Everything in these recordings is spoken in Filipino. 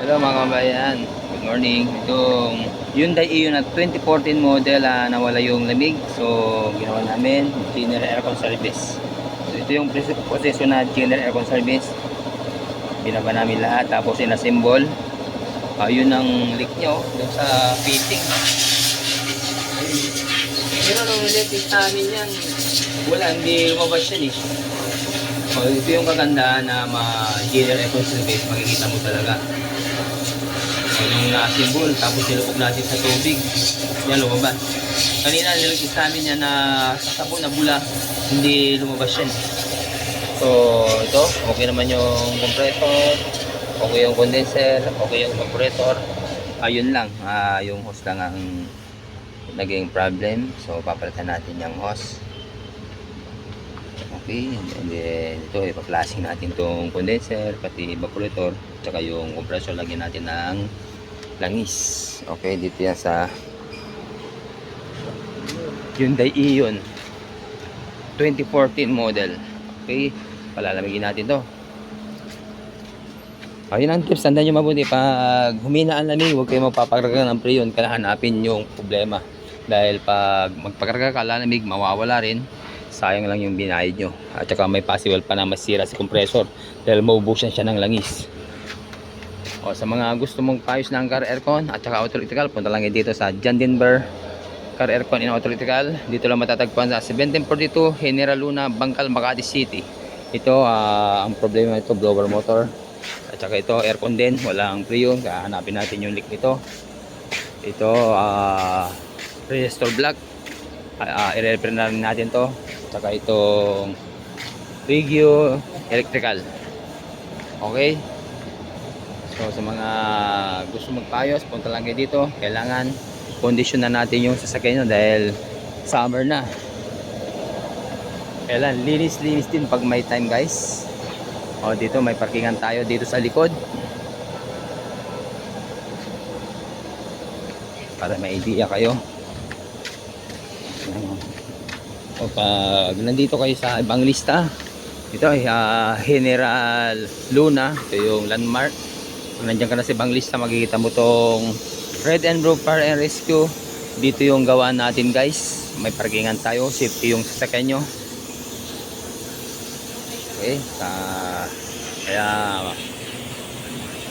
Hello mga kabayan, good morning. Itong Hyundai Ion na 2014 model ah, nawala yung lamig. So ginawa namin general aircon service. So, ito yung proseso na general aircon service. Binaba namin lahat tapos inassemble. Uh, yun ang leak nyo doon sa fitting. Pero nung niletip namin yan, wala, hindi lumabas yan eh. So, ito yung kagandahan na ma-general aircon service, makikita mo talaga. Yung na-symbol, tapos nilupog natin sa tubig, yan lumabas. Kanina nilagis namin yan na sa sabon na bula, hindi lumabas yan. So, ito, okay naman yung compressor, okay yung condenser, okay yung evaporator. Ayun lang, ah, yung hose lang ang naging problem. So, papalitan natin yung hose. Okay, and then ito, ipa-flashing natin tong condenser, pati evaporator, tsaka yung compressor, lagyan natin ng langis. Okay, dito yan sa Hyundai Ion 2014 model. Okay, palalamigin natin to. Ayun ang tips, tandaan nyo mabuti. Pag humina ang lamig, huwag kayo magpapakarga ng preyon. Kailangan hanapin yung problema. Dahil pag magpakarga ka lalamig, mawawala rin. Sayang lang yung binayad nyo. At saka may possible pa na masira si compressor. Dahil maubusan siya ng langis. O sa mga gusto mong payos ng car aircon at saka auto electrical, punta lang dito sa John Car Aircon in Auto Electrical. Dito lang matatagpuan sa 1742 General Luna, Bangkal, Makati City. Ito, ah, ang problema ito, blower motor. At saka ito, aircon din, walang preyon. Kaya natin yung leak nito. Ito, ah, resistor block. Uh, i-repair natin to. At saka itong Regio Electrical. Okay? So sa mga gusto magpayos, punta lang kayo dito. Kailangan kondisyon na natin yung sasakyan nyo dahil summer na. Kailan linis-linis din pag may time guys. O dito may parkingan tayo dito sa likod. Para may idea kayo. Pag nandito kayo sa ibang lista, ito ay ah, General Luna, ito yung landmark. Kung nandiyan ka na sa ibang lista, makikita mo tong Red and Blue Fire and Rescue. Dito yung gawa natin guys. May parkingan tayo, safety yung sasakyan nyo. Okay, ah, kaya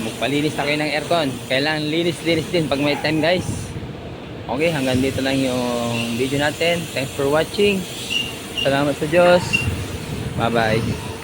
magpalinis na kayo ng aircon. Kailangan linis-linis din pag may time guys. Okay, hanggang dito lang yung video natin. Thanks for watching. Salamat sa Diyos. Bye-bye.